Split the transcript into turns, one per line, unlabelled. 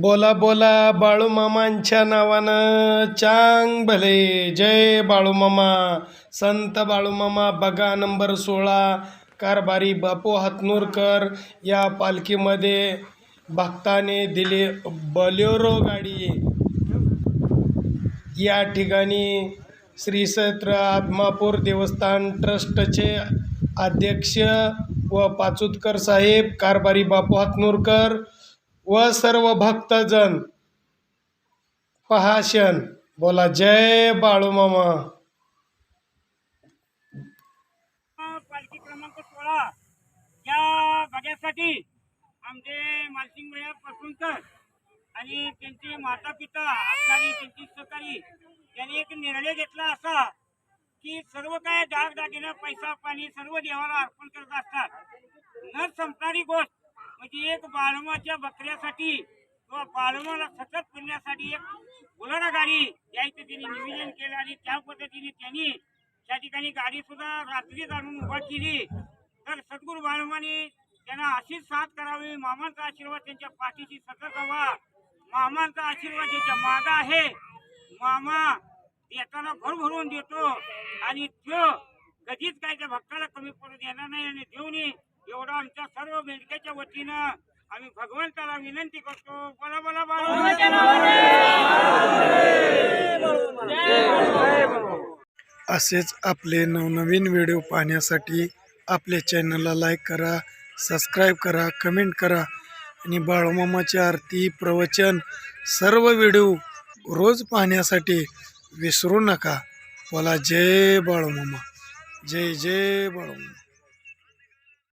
बोला बोला बाळूमामांच्या नावानं. चांग भले. जय बाळूमामा संत बाळूमामा बघा नंबर सोळा. कारभारी बापू हातनूरकर या पालखीमध्ये भक्ताने दिली बलेरो गाडी. या ठिकाणी श्री क्षेत्र आत्मापूर देवस्थान ट्रस्टचे अध्यक्ष व पाचुतकर साहेब कारभारी बापू हातनूरकर व सर्व भक्तजन पहाशन. बोला जय बाळूमामा
पालखी क्रमांक सोळा. या आमचे मालसिंग भैया पसुंकर आणि त्यांचे माता पिता असणारी त्यांची सहकारी त्यांनी एक निर्णय घेतला असा की सर्व काय दागदागिना पैसा पाणी सर्व देवाला अर्पण करत असतात. न संपणारी गोष्ट म्हणजे एक बाळमाच्या बकऱ्यासाठी किंवा बाळमाला सतत फिरण्यासाठी एक बुलारा गाडी यायचं त्यांनी नियोजन केलं आणि त्या पद्धतीने त्यांनी त्या ठिकाणी गाडी सुद्धा रात्रीच आणून उभा केली. तर सद्गुरू बाळमाने त्यांना अशीच साथ करावी मामांचा आशीर्वाद त्यांच्या पाठीशी सतत हवा. मामांचा आशीर्वाद त्यांच्या मागा आहे मामा येताना भरभरून देतो आणि तो कधीच काय त्या भक्ताला कमी पडू देणार नाही आणि देऊनी एवढं आमच्या सर्व मेडक्याच्या वतीनं आम्ही भगवंताला विनंती करतो. बोला बोला.
असेच आपले नवनवीन व्हिडिओ पाहण्यासाठी आपल्या चॅनलला लाईक करा सबस्क्राईब करा कमेंट करा आणि बाळूमामाची आरती प्रवचन सर्व व्हिडिओ रोज पाहण्यासाठी विसरू नका. बोला जय बाळूमामा. जय जय बाळूमामा.